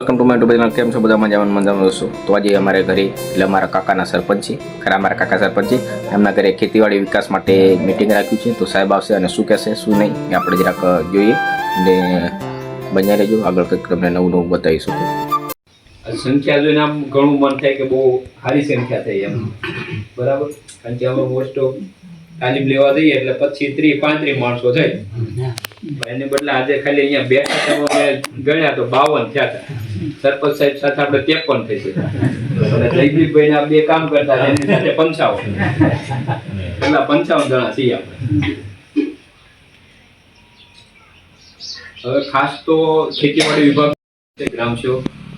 Welcome to my two કેમ છો? બધા મજામાં મજામાં હશો તો આજે અમારે ઘરે, એટલે અમારા કાકાના સરપંચ છે ખરા અમારા કાકા સરપંચ છે એમના ઘરે ખેતીવાડી વિકાસ માટે મિટિંગ રાખ્યું છે. તો સાહેબ આવશે અને શું કહેશે, શું નહીં, એ આપણે જરાક જોઈએ. અને બન્યા રહેજો. આગળ કંઈક તમને નવું નવું બતાવીશું. સંખ્યા જોઈને આમ ઘણું મન થાય કે બહુ સારી સંખ્યા થઈ એમ. બરાબર? કારણ કે અમે મોસ્ટ ઓફ તાલીમ લેવા જઈએ એટલે પછી ત્રીસ પાંત્રીસ માણસો થાય એને બદલે આજે ખાલી અહીંયા બેઠા હતા અમે ગણ્યા તો બાવન થયા હતા. સરપંચ સાહેબ સાથે આપણે ત્રેપન થઈ છે જયદીપભાઈ ના બે કામ કરતા એની સાથે પંચાવન. પેલા પંચાવન જણા છીએ આપણે. હવે ખાસ તો ખેતીવાડી વિભાગ ગ્રામ છે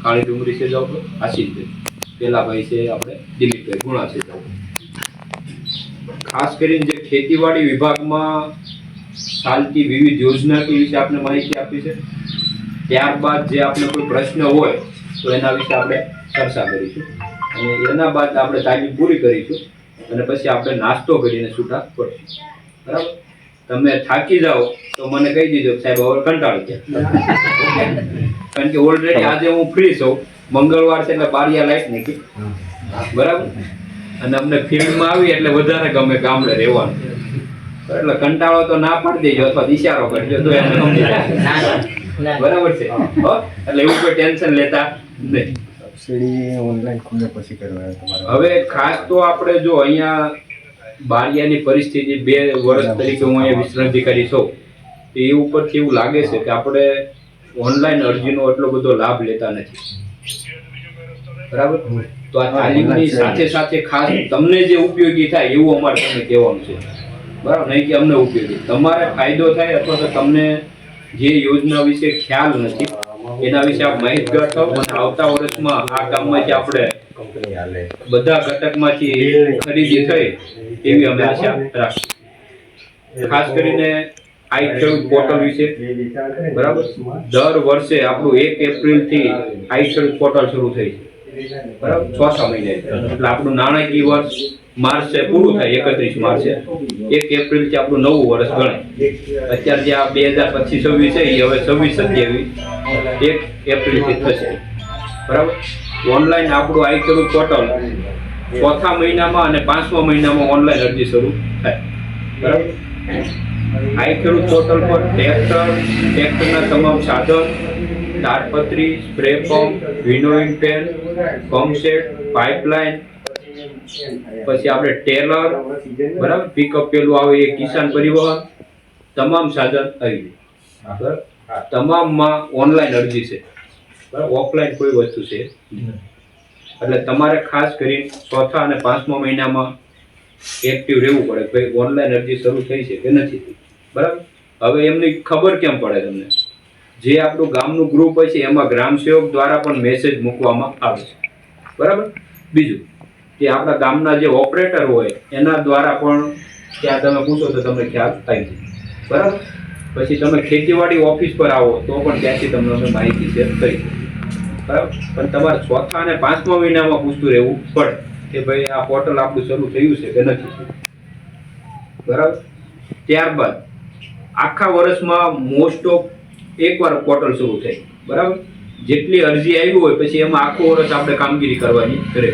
કાળી ડુંગરી છે જાવ આશીષભાઈ પેલા ભાઈ છે આપણે દિલીપભાઈ ગુણા છે જાવ ખાસ કરીને ખેતીવાડી વિભાગમાં ચાલતી વિવિધ યોજના કે વિશે આપણે માહિતી આપી છે. ત્યારબાદ જે આપણે કોઈ પ્રશ્ન હોય તો એના વિશે આપણે ચર્ચા કરીશું. અને એના બાદ આપણે તાલીમ પૂરી કરીશું અને પછી આપણે નાસ્તો કરીને છૂટા પડશું. બરાબર? તમે થાકી જાઓ તો મને કહી દેજો સાહેબ હવે કંટાળી ગયા કારણ કે ઓલરેડી આજે હું ફ્રી છું. મંગળવાર છે એટલે બારિયા લાઈટ નથી બરાબર? અને અમને ફિલ્ડમાં આવી એટલે વધારે ગમે ગામડે રહેવાનું. એટલે કંટાળો તો ના પાડી દેજો અથવા ઇશારો કરજો તો એને જાય. બરાબર છે? એટલે એવું કોઈ ટેન્શન લેતા નહીં. સબસિડી ઓનલાઈન પછી તમારે. હવે ખાસ તો આપણે જો અહીંયા બારિયાની પરિસ્થિતિ બે વર્ષ તરીકે હું અહીંયા વિશ્રાંતિકારી છું. તો એ ઉપરથી એવું લાગે છે કે આપણે ઓનલાઈન અરજીનો એટલો બધો લાભ લેતા નથી. બરાબર? તો આ તાલીમની સાથે સાથે ખાસ તમને જે ઉપયોગી થાય એવું અમારે તમને કહેવાનું છે. બરાબર? નહીં કે અમને ઉપયોગી. તમારે ફાયદો થાય અથવા તો તમને જે યોજના વિશે ખ્યાલ નથી એના વિશે આપ માહિતગાર થાઓ અને આવતા વર્ષમાં આ કામમાંથી આપણે બધા ઘટકમાંથી ખરીદી થઈ એવી અમે આશા રાખીએ ખાસ કરીને આઈ ખેડૂત પોર્ટલ વિશે. બરાબર? દર વર્ષે આપણું એક એપ્રિલથી આઈ ખેડૂત પોર્ટલ શરૂ થઈ છે. બરાબર? ચોથા મહિને એટલે આપણું નાણાકીય વર્ષ માર્ચ પૂરું થાય, એકત્રીસ માર્ચે એક એપ્રિલથી આપણું નવું વર્ષ ગણાય. અત્યારે જે આ બે હજાર પચીસ છવ્વીસ છે એ હવે છવ્વીસ સત્યાવીસ, એક એપ્રિલથી થશે. બરાબર? ઓનલાઈન આપણું આઈ કરું પોર્ટલ ચોથા મહિનામાં અને પાંચમા મહિનામાં ઓનલાઈન અરજી શરૂ થાય. બરાબર? આઈ ખેડૂત પોર્ટલ પર ટ્રેક્ટર ટ્રેક્ટરના તમામ સાધન તાડપત્રી spray pump winnowing pan pump set pipeline પછી આપણે ટેલર બરાબર? પિકઅપ પેલું આવે એ કિસાન પરિવહન તમામ સાધન આવી ગયું બરાબર તમામમાં ઓનલાઈન અરજી છે. બરાબર? ઓફલાઈન કોઈ વસ્તુ છે? એટલે તમારે ખાસ કરીને ચોથા અને પાંચમા મહિનામાં એક્ટિવ રહેવું પડે ભાઈ ઓનલાઈન અરજી શરૂ થઈ છે કે નથી થઈ. બરાબર? હવે એમની ખબર કેમ પડે તમને? જે આપણું ગામનું ગ્રુપ હોય છે, એમાં ગ્રામ સેવક દ્વારા પણ મેસેજ મૂકવામાં આવે છે. બરાબર? બીજું, કે આપણા ગામના જે ઓપરેટર હોય, એના દ્વારા પણ ત્યાં તમે પૂછો તો તમને ખ્યાલ થાય છે બરાબર? પછી તમે ખેતીવાડી ઓફિસ પર આવો, તો પણ ત્યાંથી તમને અમે માહિતી શેર કરી બરાબર? પણ તમારે ચોથા અને પાંચમા મહિનામાં પૂછતું રહેવું પડે કે ભાઈ આ પોર્ટલ આપણું શરૂ થયું છે કે નથી બરાબર? ત્યારબાદ, આખા વર્ષમાં મોસ્ટ ઓફ એકવાર પોર્ટલ શરૂ થાય બરાબર? જેટલી અરજી આવી હોય, પછી એમાં આખું વર્ષ આપણે કામગીરી કરવાની રહે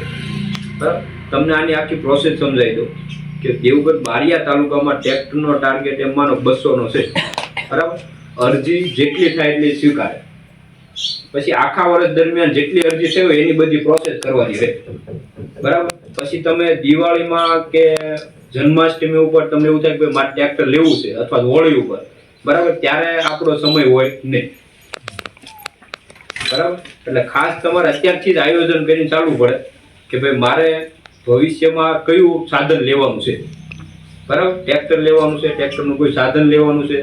બરાબર? તમને આની આખી પ્રોસેસ સમજાવી દઉં કે દેવગઢ બારિયા તાલુકામાં ટ્રેક્ટરનો ટાર્ગેટ એમાંનો બસોનો છે. બરાબર? અરજી જેટલી થાય એટલી સ્વીકારે. પછી આખા વર્ષ દરમિયાન જેટલી અરજી થઈ હોય, એની બધી પ્રોસેસ કરવાની રહે. બરાબર? પછી તમે દિવાળીમાં કે જન્માષ્ટમી ઉપર તમને એવું થાય કે મારે ટ્રેક્ટર લેવું છે, અથવા હોળી ઉપર. બરાબર? ત્યારે આપણો સમય હોય નહીં. બરાબર? એટલે ખાસ તમારે અત્યારથી જ આયોજન કરીને ચાલવું પડે કે ભાઈ મારે ભવિષ્યમાં કયું સાધન લેવાનું છે? બરાબર? ટ્રેક્ટર લેવાનું છે, ટ્રેક્ટરનું કોઈ સાધન લેવાનું છે?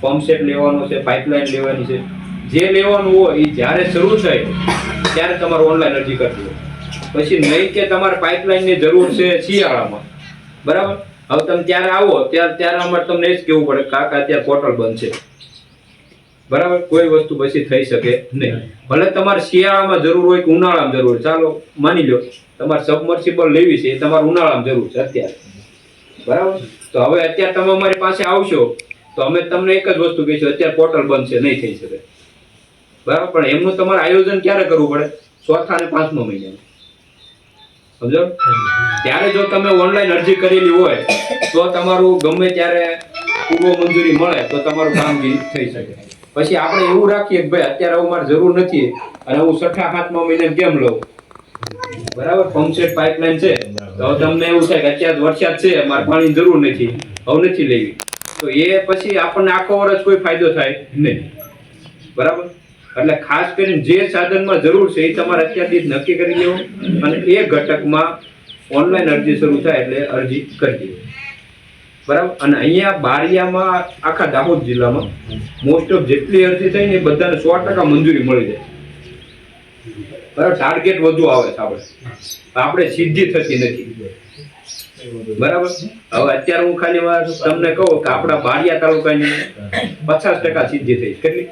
પંપસેટ લેવાનું છે, પાઇપલાઇન લેવાની છે? જે લેવાનું હોય એ જ્યારે શરૂ થાય, ત્યારે તમારે ઓનલાઈન અરજી કરવી પછી નહીં કે તમારે પાઇપલાઇનની જરૂર છે શિયાળામાં. બરાબર? હવે તમે ત્યારે આવો, ત્યારે ત્યારે અમારે તમને એ જ કહેવું પડે કાકા અત્યારે પોર્ટલ બંધ છે. બરાબર? કોઈ વસ્તુ પછી થઈ શકે નહીં. ભલે તમારે શિયાળામાં જરૂર હોય કે ઉનાળામાં જરૂર ચાલો માની લો તમારે સબમર્સિબલ લેવી છે એ તમારે ઉનાળામાં જરૂર છે અત્યારે. બરાબર? તો હવે અત્યારે તમે અમારી પાસે આવશો, તો અમે તમને એક જ વસ્તુ કહીશું, અત્યારે પોર્ટલ બંધ છે, નહીં થઈ શકે. બરાબર? પણ એમનું તમારે આયોજન ક્યારે કરવું પડે? ચોથા અને પાંચમા મહિને સમજો? ત્યારે જો તમે ઓનલાઈન અરજી કરેલી હોય, તો તમારું ગમે ત્યારે પૂર્વ મંજૂરી મળે, તો તમારું કામગીરી થઈ શકે. પછી આપણે એવું રાખીએ કે ભાઈ અત્યારે હવે મારે જરૂર નથી, અને હું છઠ્ઠા સાતમા મહિને કેમ લઉં. બરાબર? પંપસેટ પાઇપલાઇન છે. તો તમને એવું થાય કે અત્યારે વરસાદ છે, મારે પાણીની જરૂર નથી, હવે નથી લેવી. તો એ પછી આપણને આખો વર્ષ કોઈ ફાયદો થાય નહીં. બરાબર? એટલે ખાસ કરીને જે સાધનમાં જરૂર છે એ તમારે અત્યારથી નક્કી કરી લેવું અને એ ઘટકમાં ઓનલાઈન અરજી શરૂ થાય એટલે અરજી કરી દેવી. બરાબર? અને અહીંયા બારિયામાં, આખા દાહોદ જિલ્લામાં મોસ્ટ ઓફ જેટલી અરજી થઈ ને એ બધાને સો ટકા મંજૂરી મળી જાય. બરાબર? ટાર્ગેટ વધુ આવે છે આપણે. આપણે સિદ્ધિ થતી નથી. બરાબર? હવે અત્યારે હું ખાલી તમને કહું કે આપણા બારિયા તાલુકાની પચાસ ટકા સિદ્ધિ થઈ કેટલી?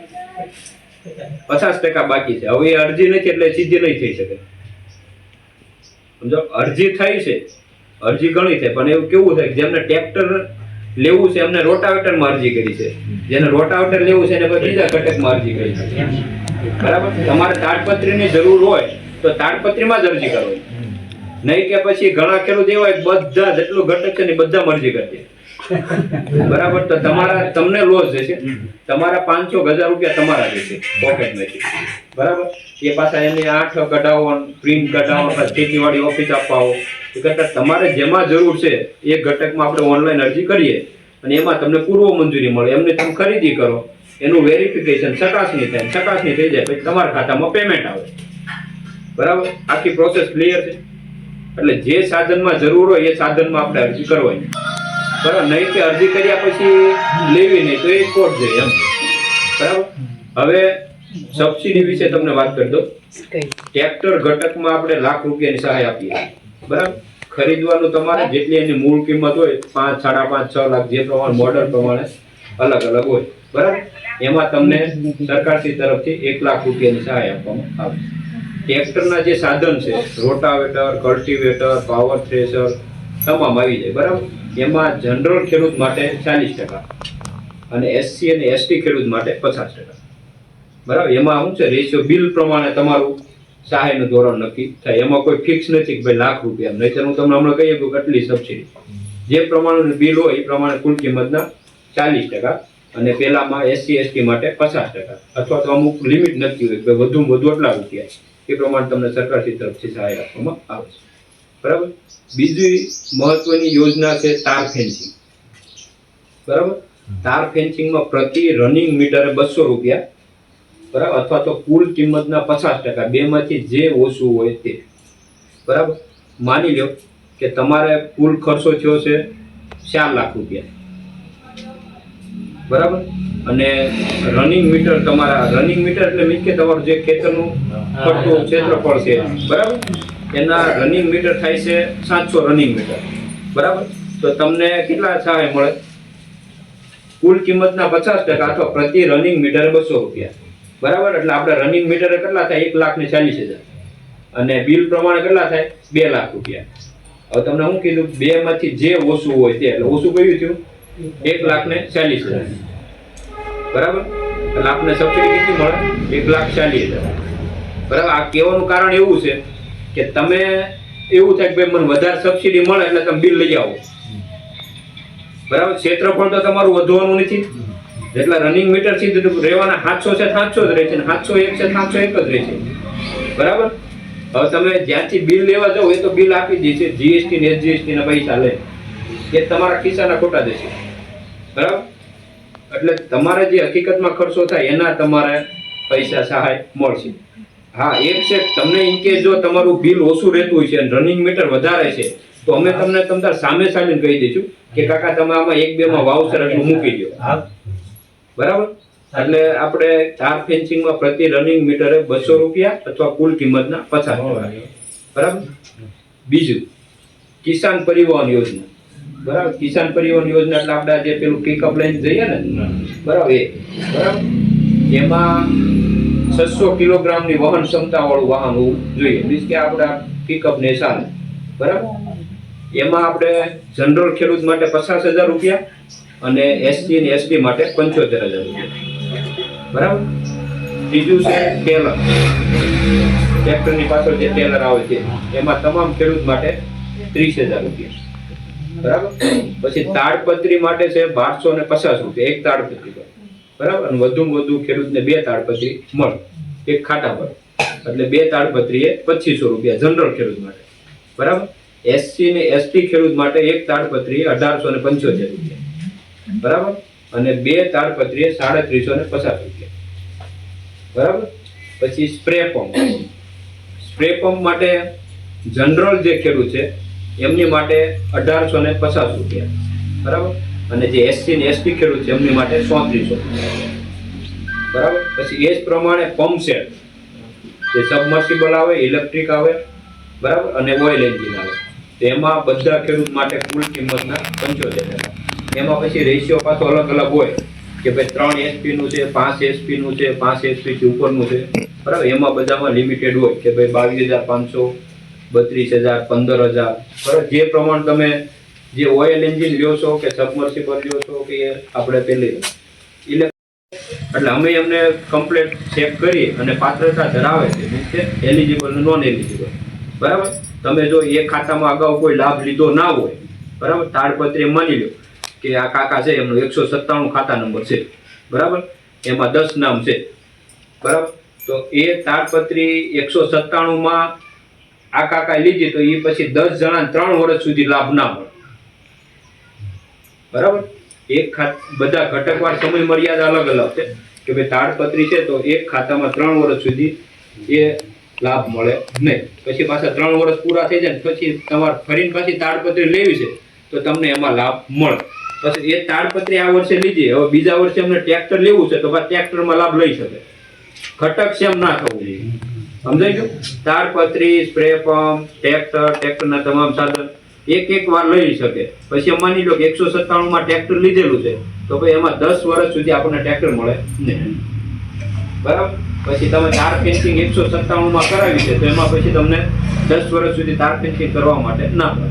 પચાસ ટકા બાકી છે. હવે અરજી નથી એટલે સિદ્ધિ નહીં થઈ શકે. સમજો? અરજી થઈ છે. અરજી ઘણી છે, પણ એવું કેવું થાય જેમને ટ્રેક્ટર લેવું છે, એમને રોટાવેટરમાં અરજી કરી છે. જેને રોટાવેટર લેવું છે, એને બીજા ઘટકમાં અરજી કરી છે બરાબર? તમારે તાડપત્રીની જરૂર હોય, તો તાડપત્રીમાં જ અરજી કરો નહીં કે પછી ઘણા ખેડૂત એવા બધા જેટલું ઘટક છે ને બધા મરજી કરશે બરાબર તો તમારા તમને લોસ જશે તમારા પાંચસો હજાર રૂપિયા તમારા જશે પોકેટમાંથી બરાબર? એ પાછા એને આઠ કઢાવો પ્રિન્ટ કઢાવો ખેતીવાડી ઓફિસ આપવાઓ એ કરતાં તમારે જેમાં જરૂર છે એ ઘટકમાં આપણે ઓનલાઈન અરજી કરીએ અને એમાં તમને પૂર્વ મંજૂરી મળે. એમને તમે ખરીદી કરો. એનું વેરિફિકેશન ચકાસણી થાય. ચકાસણી થઈ જાય પછી તમારા ખાતામાં પેમેન્ટ આવે. બરાબર? આખી પ્રોસેસ ક્લિયર છે. એટલે જે સાધનમાં જરૂર હોય એ સાધનમાં આપણે અરજી કરવાની. બરાબર નહીં કે અરજી કર્યા પછી લેવી નહીં તો એ કોર્ટ જાય એમ. બરાબર? હવે સબસિડી વિશે તમને વાત કરી દઉં. ટ્રેક્ટર ઘટકમાં આપણે લાખ રૂપિયાની સહાય આપીએ. બરાબર? ખરીદવાનું તમારે જેટલી એની મૂળ કિંમત હોય પાંચ સાડા પાંચ છ લાખ જે પ્રમાણે મોડલ પ્રમાણે અલગ અલગ હોય. બરાબર? એમાં તમને સરકારશ્રી તરફથી એક લાખ રૂપિયાની સહાય આપવામાં આવે. ટ્રેક્ટરના જે સાધન છે રોટાવેટર કલ્ટિવેટર પાવર થ્રેશર તમામ આવી જાય. બરાબર? એમાં જનરલ ખેડૂત માટે ચાલીસ ટકા અને એસસી અને એસટી ખેડૂત માટે પચાસ ટકા. બરાબર? એમાં શું છે? રેશિયો બિલ પ્રમાણે તમારું સહાયનું ધોરણ નક્કી થાય. એમાં કોઈ ફિક્સ નથી કે ભાઈ લાખ રૂપિયા નહીં હું તમને હમણાં કહીએ કે કેટલી સબસિડી જે પ્રમાણેનું બિલ હોય એ પ્રમાણે કુલ કિંમતના ચાલીસ ટકા અને પહેલામાં એસસી એસટી માટે પચાસ ટકા. અથવા તો અમુક લિમિટ નક્કી હોય કે વધુમાં વધુ આટલા રૂપિયા. એ પ્રમાણે તમને સરકારશ્રી તરફથી સહાય આપવામાં આવે છે. બરાબર? બીજી મહત્વની યોજના છે તાર ફેન્સિંગ. બરાબર? તાર ફેન્સિંગમાં પ્રતિ રનિંગ મીટરે બસો રૂપિયા. બરાબર? અથવા તો કુલ કિંમતના પચાસ ટકા. બેમાંથી જે ઓછું હોય તે. બરાબર? માની લો કે તમારે કુલ ખર્ચો થયો છે ચાર લાખ રૂપિયા. બરાબર? અને રનિંગ મીટર તમારા રનિંગ મીટર એટલે મીન્સ કે તમારું જે ખેતરનું ફરતું ક્ષેત્રફળ છે. બરાબર? એના રનિંગ મીટર થાય છે સાતસો રનિંગ મીટર બરાબર? તો તમને કેટલા સહાય મળે? કુલ કિંમતના પચાસ ટકા અથવા પ્રતિ રનિંગ મીટરે બસો રૂપિયા. બરાબર? એટલે આપણે રનિંગ મીટરે કેટલા થાય? એક લાખ ને ચાલીસ હજાર. અને બિલ પ્રમાણે કેટલા થાય? બે લાખ રૂપિયા. હવે તમને હું કીધું બે માંથી જે ઓછું હોય તે એટલે ઓછું કયું થયું? એક લાખ ને ચાલીસ હજાર. બરાબર? એટલે આપને સબસિડી કેટલી મળે? એક લાખ ચાલીસ હજાર. બરાબર? આ કહેવાનું કારણ એવું છે કે તમે એવું થાય કે ભાઈ મને વધારે સબસિડી મળે એટલે તમે બિલ લઈ આવો. બરાબર? ક્ષેત્રફળ તો તમારું વધવાનું નથી. જેટલા રનિંગ મીટર છે રહેવાના સાતસો છે, સાતસો જ રહે છે સાતસો એક છે, સાતસો એક જ રહે છે. બરાબર? હવે તમે જ્યાંથી બિલ લેવા જાઓ એ તો બિલ આપી દે છે. જીએસટી ને એસજીએસટી ના પૈસા લે. એ તમારા ખિસ્સાના ખોટા દેશે. બરાબર? એટલે તમારે જે હકીકતમાં ખર્ચો થાય એના તમારે પૈસા સહાય મળશે. હા એક છે તમને ઇનકેસ જો તમારું બિલ ઓછું રહેતું હોય છે અને રનિંગ મીટર વધારે છે તો અમે તમને તમારા સામે સામે કહી દઈશું કે કાકા તમે આમાં એક બે માં વાવસર એટલું મૂકી દો. બરાબર? એટલે આપણે તાર ફેન્સિંગમાં પ્રતિ રનિંગ મીટરે બસો રૂપિયા અથવા કુલ કિંમતના પચાસ બરાબર? બીજું કિસાન પરિવહન યોજના. બરાબર? કિસાન પરિવહન યોજના એટલે આપણે જે પેલું પિકઅપ લઈને જઈએ ને? બરાબર? એ બરાબર? એમાં છસો કિલોગ્રામની વહન ક્ષમતા વાળું વાહન હોવું જોઈએ. મીન્સ કે આપણા પિકઅપ ને ચાલે બરાબર? એમાં આપણે જનરલ ખેડૂત માટે પચાસ હજાર રૂપિયા અને એસટી અને એસટી માટે પંચોતેર હજાર રૂપિયા. બરાબર? ત્રીજું છે ટેલર. ટ્રેક્ટરની પાછળ જે ટેલર આવે છે એમાં તમામ ખેડૂત માટે ત્રીસ હજાર રૂપિયા. બરાબર? પછી તાડપત્રી માટે છે બારસો ને પચાસ રૂપિયા, એક તાડપત્રી પર. બરાબર? અને વધુમાં વધુ ખેડૂતને બે તાડપત્રી મળે. એક ખાટા પર. એટલે બે તાડપત્રી એ પચીસો રૂપિયા જનરલ ખેડૂત માટે. બરાબર? એસસી ને એસટી ખેડૂત માટે એક તાડપત્રી અઢારસો ને પંચોતેર રૂપિયા. બરાબર? અને બે તાડપત્રી એ સાડત્રીસો ને પચાસ રૂપિયા. બરાબર? પછી સ્પ્રે પંપ સ્પ્રે પંપ માટે જનરલ જે ખેડૂત છે એમની માટે અઢારસો ને પચાસ રૂપિયા. બરાબર? અને જે એસસી ને એસટી ખેડૂત છે, એમની માટે ચોત્રીસો બરાબર? પછી એ જ પ્રમાણે પંપ સેટ. જે સબમર્સિબલ આવે ઇલેક્ટ્રિક આવે, બરાબર? અને ઓઇલ એન્જિન આવે. તો એમાં બધા ખેડૂત માટે કુલ કિંમતના પંચોતેર ટકા. એમાં પછી રેશિયો પાછો અલગ અલગ હોય. કે ભાઈ ત્રણ એચપી નું છે, પાંચ એચપી નું છે, પાંચ એચપી થી ઉપરનું છે. બરાબર? એમાં બધામાં લિમિટેડ હોય. કે ભાઈ બાવીસ હજાર પાંચસો બત્રીસ હજાર, પંદર હજાર. બરાબર, જે પ્રમાણ તમે જે ઓઇલ એન્જિન લ્યો છો કે સબમર્સિબલ લ્યો છો કે આપણે પેલી એટલે અમે એમને કમ્પ્લેટ ચેક કરી અને પાત્રતા ધરાવે છે. મીન્સ કે એલિજિબલ નોન એલિજિબલ બરાબર? તમે જો એ ખાતામાં અગાઉ કોઈ લાભ લીધો ના હોય, બરાબર, તાડપત્રી માની લો કે આ કાકા છે, એમનો એકસો સત્તાણું ખાતા નંબર છે. બરાબર? એમાં દસ નામ છે. બરાબર? તો એ તાડપત્રી એકસો સત્તાણુંમાં આ કાકા લીધી તો એ પછી દસ જણા ત્રણ વર્ષ સુધી લાભ ના મળે. બરાબર? એક ખાત, બધા ઘટકવાર સમય મર્યાદા અલગ અલગ છે. કે ભાઈ તાડપત્રી છે તો એક ખાતામાં ત્રણ વર્ષ સુધી એ લાભ મળે નહીં. પછી પાછા ત્રણ વર્ષ પૂરા થઈ જાય પછી તમારે ફરીને પાછી તાડપત્રી લેવી છે તો તમને એમાં લાભ મળે. પછી એ તાડપત્રી આ વર્ષે લીધી, હવે બીજા વર્ષે અમને ટ્રેક્ટર લેવું છે તો ટ્રેક્ટરમાં લાભ લઈ શકે. ઘટક સેમ ના થવું જોઈએ. સમજાઈ ગયું? તાડપત્રી સ્પ્રે પંપ ટ્રેક્ટર ટ્રેક્ટરના તમામ સાધન એક એક વાર લઈ શકે. પછી માની લો કે એકસો સત્તાણુંમાં ટ્રેક્ટર લીધેલું છે, તો ભાઈ એમાં દસ વર્ષ સુધી આપણને ટ્રેક્ટર મળે બરાબર? પછી તમે તાર ફેન્સિંગ એકસો સત્તાણુંમાં કરાવી છે, તો એમાં પછી તમને દસ વર્ષ સુધી તાર ફેન્સિંગ કરવા માટે ના મળે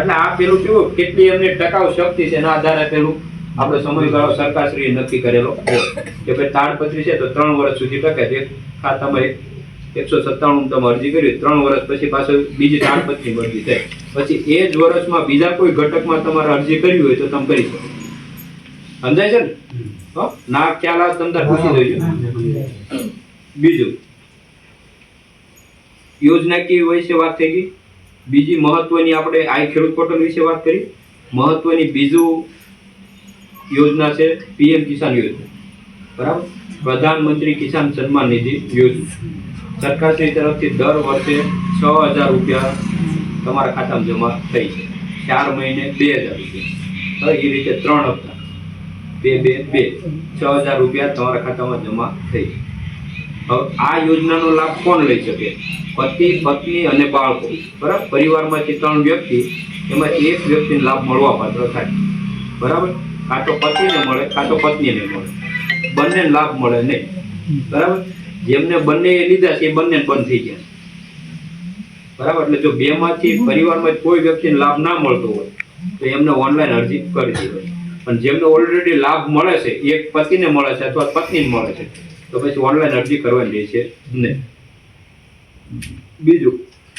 એટલે આ પેલું કેવું? કેટલી એમની ટકાઉ શક્તિ છે એના આધારે પેલું આપણે સમયગાળો સરકારશ્રીએ નક્કી કરેલો કે ભાઈ તાડપત્રી છે તો ત્રણ વર્ષ સુધી ટકે છે. ખાતામાં એક એકસો સત્તાણું તમે અરજી કરી ત્રણ વર્ષ પછી પાછળ બીજી તાડપત્રી અરજી થાય. પછી એ જ વર્ષમાં બીજા કોઈ ઘટકમાં તમારે અરજી કરવી હોય તો તમે કરી શકો. સમજાય છે ને? ના ખ્યાલ આવે તમને પૂછી દેજો બીજું. યોજનાકીય વિશે વાત થઈ ગઈ? બીજી મહત્વની આપણે આ ખેડૂત પોર્ટલ વિશે વાત કરી. મહત્વની બીજું યોજના છે પીએમ કિસાન યોજના. બરાબર? પ્રધાનમંત્રી કિસાન સન્માન નિધિ યોજના. સરકારશ્રી તરફથી દર વર્ષે છ હજાર રૂપિયા તમારા ખાતામાં જમા થઈ છે. ચાર મહિને બે હજાર રૂપિયા. એ રીતે ત્રણ હપ્તા. બે બે બે. છ હજાર રૂપિયા તમારા ખાતામાં જમા થઈ છે. હવે આ યોજનાનો લાભ કોણ લઈ શકે? પતિ, પત્ની અને બાળકો. બરાબર? પરિવારમાંથી ત્રણ વ્યક્તિ, એમાં એક વ્યક્તિને લાભ મળવા પાત્ર થાય. બરાબર? કાં તો પતિને મળે, કાં તો પત્નીને મળે. બંને લાભ મળે નહીં. બરાબર? જેમને બંને લીધા છે એ બંને બંધ થઈ ગયા. બરાબર? એટલે જો બે માંથી પરિવારમાં કોઈ વ્યક્તિને લાભ ના મળતો હોય તો એમને ઓનલાઈન અરજી કરી દેવાય પણ જેમને ઓલરેડી લાભ મળે છે એક પતિને મળે છે અથવા પત્નીને મળે છે તો પછી ઓનલાઈન અરજી કરવાની રહેશે નહીં બીજું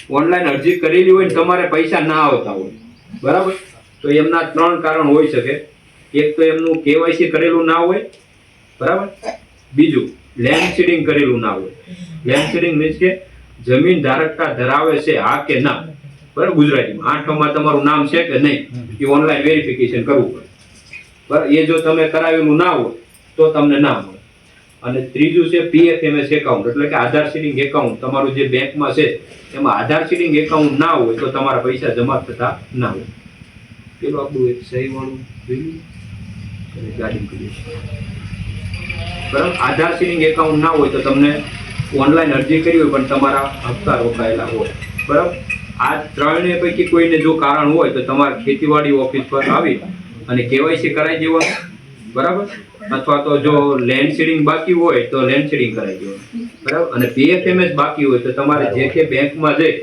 ઓનલાઈન અરજી કરેલી હોય ને તમારે પૈસા ના આવતા હોય. બરાબર? તો એમના ત્રણ કારણ હોઈ શકે. એક તો એમનું કેવાયસી કરેલું ના હોય. બરાબર? બીજું લેન્ડ સીડિંગ કરેલું ના હોય. લેન્ડ સીડિંગ મીન્સ કે જમીન ધારકતા ધરાવે છે હા કે ના? બરાબર? ગુજરાતીમાં. આઠમાં તમારું નામ છે કે નહીં? એ ઓનલાઈન વેરિફિકેશન કરવું પડે. બરાબર? એ જો તમે કરાવેલું ના હોય, તો તમને ના મળે. અને ત્રીજું છે પીએફએમએસ એકાઉન્ટ એટલે કે આધાર સીડિંગ એકાઉન્ટ તમારું જે બેંકમાં છે, એમાં આધાર સીડિંગ એકાઉન્ટ ના હોય, તો તમારા પૈસા જમા થતા ના હોય. પેલું આપણું એક સહી વાળું જોયું બરાબર? આધાર સીડિંગ એકાઉન્ટ ના હોય તો તમને ઓનલાઈન અરજી કરી હોય પણ તમારા હપ્તા રોકાયેલા હોય. બરાબર? આ ત્રણેય પૈકી કોઈને જો કારણ હોય તો તમારે ખેતીવાડી ઓફિસ પર આવી અને કેવાયસી કરાવી દેવાનું. બરાબર? અથવા તો જો લેન્ડ સીડિંગ બાકી હોય તો લેન્ડ સીડિંગ કરાવી દેવાનું. બરાબર? અને પીએફએમએસ બાકી હોય તો તમારે જે તે બેંકમાં જઈ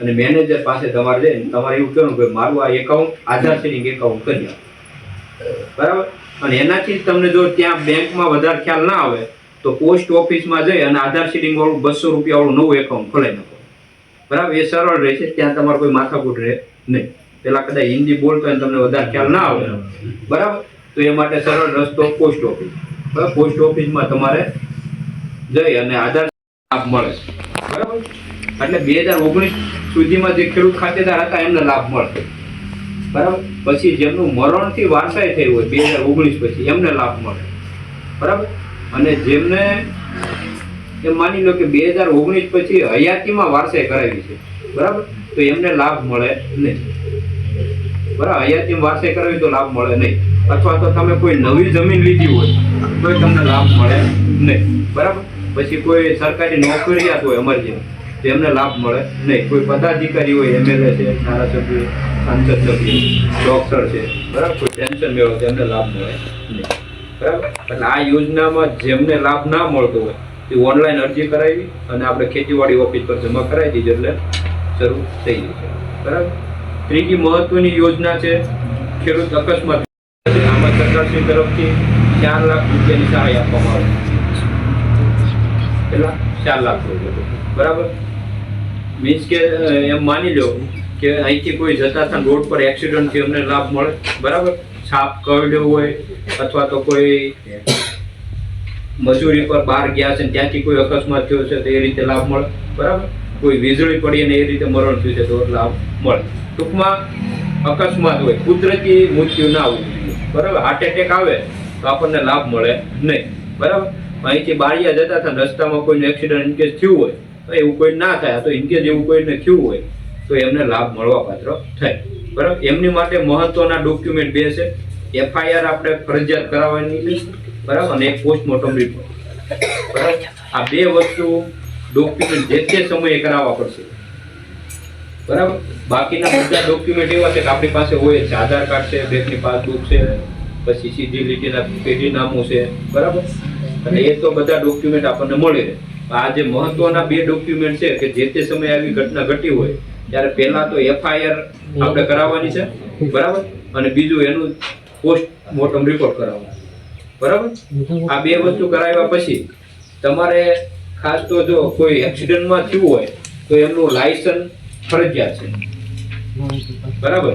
અને મેનેજર પાસે તમારે જઈને તમારે એવું કહેવાનું કે મારું આ એકાઉન્ટ આધાર સીડિંગ એકાઉન્ટ કરી બરાબર? અને એનાથી તમને જો ત્યાં બેંકમાં વધારે ખ્યાલ ના આવે, તો પોસ્ટ ઓફિસમાં જઈ અને આધાર સીડિંગ વાળું બસો રૂપિયા વાળું નવું એકાઉન્ટ ખોલાવી નાખો. બરાબર? એ સરળ રહેશે, ત્યાં તમારે કોઈ માથાકૂટ રહે નહીં. પેલા કદાચ હિન્દી બોલતો હોય તમને વધારે ખ્યાલ ના આવે. બરાબર? તો એ માટે સરળ રસ્તો પોસ્ટ ઓફિસ. બરાબર? પોસ્ટ ઓફિસમાં તમારે જઈ અને આધાર લાભ મળે. બરાબર? એટલે બે હજાર ઓગણીસ સુધીમાં જે ખેડૂત ખાતેદાર હતા, એમને લાભ મળશે બરાબર? પછી જેમનું મરણથી વારસાઈ થઈ હોય, બે હજાર ઓગણીસ પછી, એમને લાભ મળે. બરાબર? અને જેમને એમ માની લો કે બે હજાર ઓગણીસ પછી હયાતીમાં વારસાઈ કરાવી છે, બરાબર? તો એમને લાભ મળે નહીં. બરાબર? હયાતીમાં વારસાઈ કરાવી તો લાભ મળે નહીં. અથવા તો તમે કોઈ નવી જમીન લીધી હોય તો તમને લાભ મળે નહીં. બરાબર? પછી કોઈ સરકારી નોકરિયાત હોય અમારી જેમ તો એમને લાભ મળે. નહીં, કોઈ પદાધિકારી હોય એમએલએ છે ધારાસભ્ય સાંસદ સભ્ય, ડોક્ટર છે, બરાબર, કોઈ પેન્શન મેળવે તેમને લાભ મળે નહીં. બરાબર? એટલે આ યોજનામાં જેમને લાભ ના મળતો હોય તે ઓનલાઈન અરજી કરાવી અને આપણે ખેતીવાડી ઓફિસ પર જમા કરાવી દીધી એટલે શરૂ થઈ જશે બરાબર? ત્રીજી મહત્વની યોજના છે, ખેડૂત અકસ્માત. આમાં સરકારશ્રી તરફથી ચાર લાખ રૂપિયાની સહાય આપવામાં આવે. કેટલા? ચાર લાખ રૂપિયા. બરાબર? મીન્સ કે એમ માની લો કે અહીંથી કોઈ જતા હતા રોડ પર એક્સિડન્ટથી અમને લાભ મળે. બરાબર? છાપ કરડ્યો હોય અથવા તો કોઈ મજૂરી પર બહાર ગયા છે ત્યાંથી કોઈ અકસ્માત થયો છે તો એ રીતે લાભ મળે. બરાબર? કોઈ વીજળી પડી અને એ રીતે મરણ થયું છે તો લાભ મળે. ટૂંકમાં અકસ્માત હોય, કુદરતી મૃત્યુ ના આવવું બરાબર? હાર્ટ એટેક આવે તો આપણને લાભ મળે નહીં. બરાબર? અહીંથી બારીયા જતા હતા રસ્તામાં કોઈ એક્સિડન્ટ ઇનકેસ થયું હોય એવું કોઈ ના થાય, તો ઇનકેસ એવું કોઈને થયું હોય, તો એમને લાભ મળવા પાત્ર થાય. બરાબર? એમની માટે મહત્વના ડોક્યુમેન્ટ બે છે. એફઆઈઆર આપણે ફરજિયાત કરાવવાની બરાબર? અને એક પોસ્ટમોર્ટમ રિપોર્ટ બરાબર? આ બે વસ્તુ ડોક્યુમેન્ટ જે તે સમયે કરાવવા પડશે. બરાબર? બાકીના બધા ડોક્યુમેન્ટ એવા છે કે આપણી પાસે હોય છે. આધાર કાર્ડ છે, બેંકની પાસબુક છે, પછી સીધી લીટીના પેઢી નામું છે. બરાબર? અને એ તો બધા ડોક્યુમેન્ટ આપણને મળી રહે. આ જે મહત્વના બે ડોક્યુમેન્ટ છે કે જે તે સમયે આવી ઘટના ઘટી હોય, ત્યારે પહેલા તો એફઆઈઆર આપણે કરાવવાની છે, બરાબર? અને બીજું એનું પોસ્ટ મોર્ટમ રિપોર્ટ કરાવવાનો. બરાબર? આ બે વસ્તુ કરાવ્યા પછી તમારે ખાસ તો જો કોઈ એક્સિડન્ટમાં થયું હોય, તો એમનું લાયસન્સ ફરજિયાત છે. બરાબર?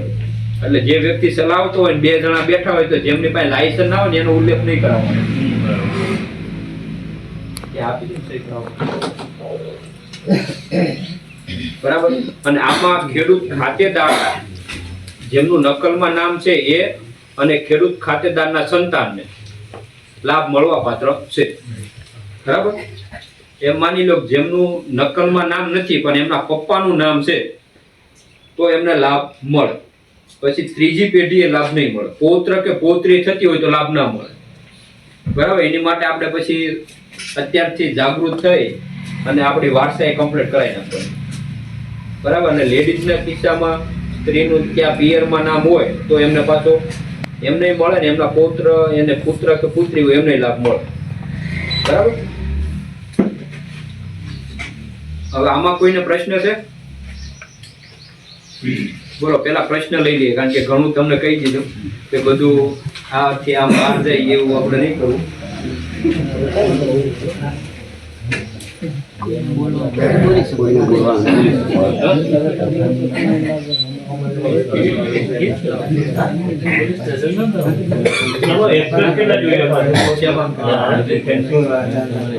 એટલે જે વ્યક્તિ ચલાવતો હોય બે જણા બેઠા હોય તો જેમની પાસે લાયસન્સ ના હોય એનો ઉલ્લેખ નહીં કરાવવાનો. એ આપી દે છે બરાબર? અને આમાં ખેડૂત ખાતેદાર, જેમનું નકલમાં નામ છે એ, અને ખેડૂત ખાતેદારના સંતાનને લાભ મળવા પાત્ર છે. બરાબર? એમ માની લો જેમનું નકલમાં નામ નથી, પણ એમના પપ્પાનું નામ છે, તો એમને લાભ મળે. પછી ત્રીજી પેઢીએ લાભ નહીં મળે. પૌત્ર કે પૌત્રી થતી હોય તો લાભ ના મળે. બરાબર એની માટે આપણે પછી અત્યારથી જાગૃત થઈ અને આપણી વારસાઈ કમ્પ્લીટ કરાવી નાખવાની. બરાબર? અને લેડીઝના કિસ્સામાં સ્ત્રીનું ક્યાં પિયરમાં નામ હોય તો એમને પાછો એમને મળે ને એમના પૌત્ર, એને પુત્ર કે પુત્રી હોય એમને લાભ મળે. બરાબર? હવે આમાં કોઈને પ્રશ્ન છે? બોલો, પેલા પ્રશ્ન લઈ લઈએ, કારણ કે ઘણું તમને કહી દીધું કે બધું આ આમ બહાર જાય એવું આપણે નહીં કરવું.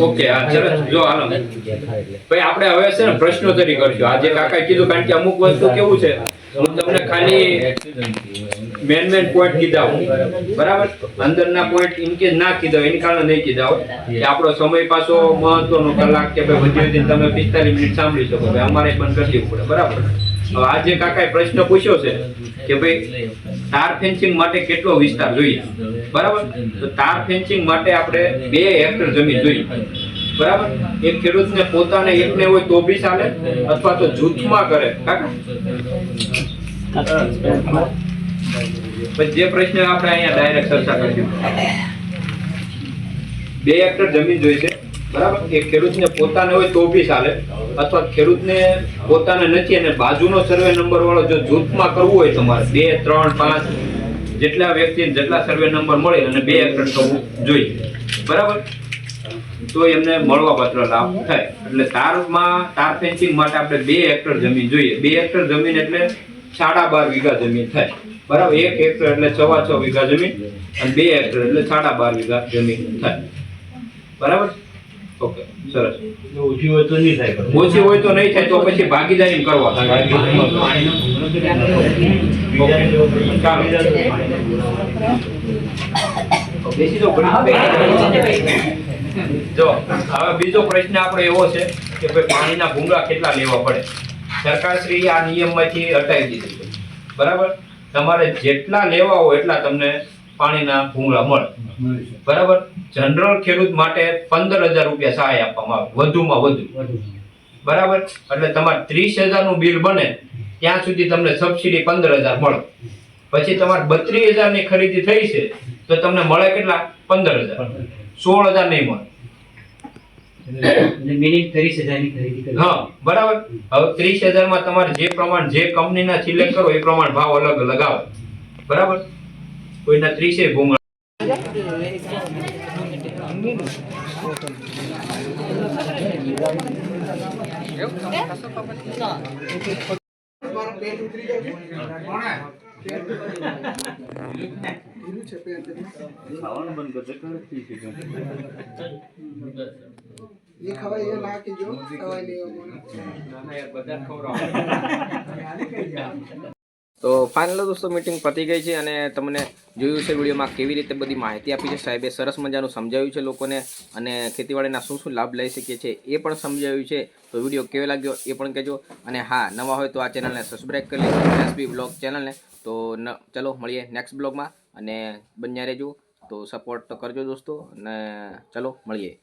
ઓકે જો હાલો. ભાઈ, આપણે હવે છે ને પ્રશ્નોત્તરી કરશું. આજે કાકા કીધું, કારણ કે અમુક વસ્તુ કેવું છે? હું તમને ખાલી મેન મેન પોઈન્ટ કીધા હોય બરાબર? અંદરના પોઈન્ટ ઇનકેસ ના કીધા હોય, એની કારણે નહીં કીધા હોય કે આપણો સમય પાછો મહત્વનો કલાક કે ભાઈ વધી વધીને તમે પિસ્તાલીસ મિનિટ સાંભળી શકો. ભાઈ અમારે પણ કરી દેવું પડે બરાબર? હવે આજે કાકાએ પ્રશ્ન પૂછ્યો છે કે ભાઈ તાર ફેન્સિંગ માટે કેટલો વિસ્તાર જોઈએ? બરાબર? તો તાર ફેન્સિંગ માટે આપણે બે હેક્ટર જમીન જોઈએ. બરાબર? એક ખેડૂતને પોતાને એકને હોય તો બી ચાલે અથવા તો જૂથમાં કરે. કાકા? જે પ્રશ્ન આપણે અહીંયા ડાયરેક્ટ ચર્ચા કરીશું બે હેક્ટર જમીન જોઈશે બરાબર? એ ખેડૂતને પોતાને હોય તો બી ચાલે, અથવા ખેડૂતને પોતાને નથી અને બાજુનો સર્વે નંબર વાળો જો જૂથમાં કરવું હોય તમારે, બે, ત્રણ, પાંચ, જેટલા વ્યક્તિ જેટલા સર્વે નંબર મળે અને બે હેક્ટર થવું જોઈએ બરાબર? તો એમને મળવાપાત્ર લાભ થાય. એટલે તારમાં, તાર ફેન્સિંગ માટે આપણે બે હેક્ટર જમીન જોઈએ. બે હેક્ટર જમીન એટલે સાડા બાર વીઘા જમીન થાય. બરાબર એક હેક્ટર એટલે સવા છ વીઘા જમીન અને બે હેક્ટર એટલે સાડા બાર વીઘા જમીન થાય. બરાબર? ઓકે સરસ. ઓછી હોય તો નહીં થાય ઓછી હોય તો નહીં થાય તો પછી ભાગીદારી કરવા. બેસી જો હવે બીજો પ્રશ્ન આપણો એવો છે કે ભાઈ પાણીના ભૂંગળા કેટલા લેવા પડે? સરકારશ્રી આ નિયમમાંથી હટાવી દીધી છે. બરાબર? તમારે જેટલા લેવા હોય એટલા તમને પાણીના ભૂંગળા મળે. બરાબર? જનરલ ખેડૂત માટે પંદર હજાર રૂપિયા સહાય આપવામાં આવે. વધુમાં વધુ. બરાબર? એટલે તમારે ત્રીસ હજારનું બિલ બને ત્યાં સુધી તમને સબસિડી પંદર હજાર મળે. પછી તમારે બત્રીસ હજારની ખરીદી થઈ છે તો તમને મળે કેટલા? પંદર હજાર. સોળ હજાર નહીં મળે. મિનિટ ત્રીસ હજારની ખરીદી કરી. હા બરાબર. હવે ત્રીસ હજારમાં તમારે જે પ્રમાણ જે કંપનીના સિલેક્ટ કરો એ પ્રમાણ ભાવ અલગ લગાવો. બરાબર? કોઈના ત્રીસે ભૂંગળા તો ફાઇનલ દોસ્તો મિટિંગ પતી ગઈ છે અને તમને જોયું છે વિડીયોમાં કેવી રીતે બધી માહિતી આપી છે. સાહેબે સરસ મજાનું સમજાવ્યું છે લોકોને અને ખેતીવાડીના શું શું લાભ લઈ શકીએ છીએ એ પણ સમજાવ્યું છે. તો વીડિયો કેવો લાગ્યો એ પણ કહેજો. અને હા નવા હોય તો આ ચેનલને સબસ્ક્રાઈબ કરી લેજો. એસબી બ્લોગ ચેનલને તો ચલો મળીએ નેક્સ્ટ બ્લોગમાં અને બન્યા રહેજો. તો સપોર્ટ તો કરજો દોસ્તો અને ચલો મળીએ.